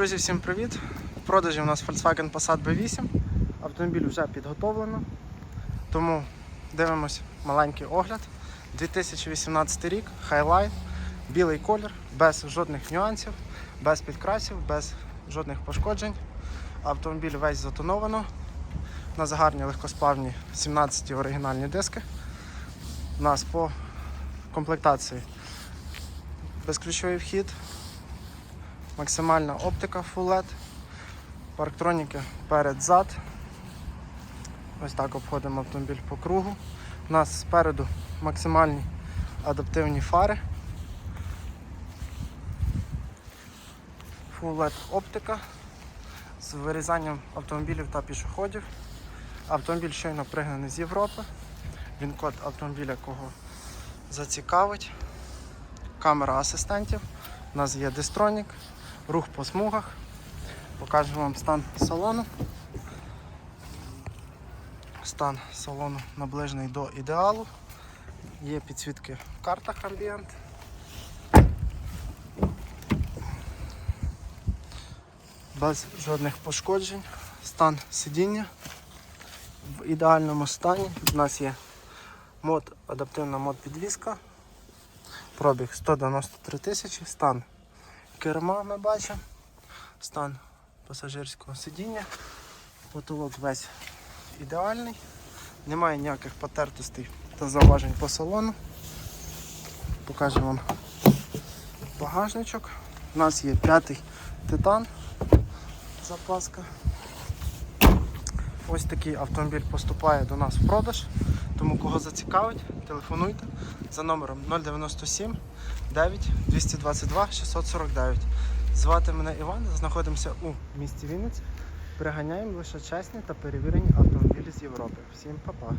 Друзі, всім привіт! В продажі у нас Volkswagen Passat B8. Автомобіль вже підготовлено. Тому дивимось маленький огляд. 2018 рік, Highline, білий колір, без жодних нюансів, без підкрасів, без жодних пошкоджень. Автомобіль весь затоновано. У нас гарні легкосплавні 17 оригінальні диски. У нас по комплектації безключовий вхід, максимальна оптика Full LED, парктроніки перед-зад. Ось так обходимо автомобіль по кругу. У нас спереду максимальні адаптивні фари. Full LED оптика з вирізанням автомобілів та пішоходів. Автомобіль щойно пригнаний з Європи. Він код автомобіля кого зацікавить. Камера асистентів. У нас є дистронік, рух по смугах. Покажемо вам стан салону. Стан салону наближений до ідеалу. Є підсвітки в картах амбієнт. Без жодних пошкоджень. Стан сидіння в ідеальному стані. У нас є мод, адаптивна мод підвізка. Пробіг 193 тисячі, стан керма ми бачимо, стан пасажирського сидіння, потолок весь ідеальний, немає ніяких потертостей та зауважень по салону. Покажу вам багажничок. У нас є п'ятий титан, запаска. Ось такий автомобіль поступає до нас в продаж. Тому кого зацікавить, телефонуйте за номером 097 9 222 649. Звати мене Іван, знаходимося у місті Вінниці. Приганяємо лише чесні та перевірені автомобілі з Європи. Всім па-па!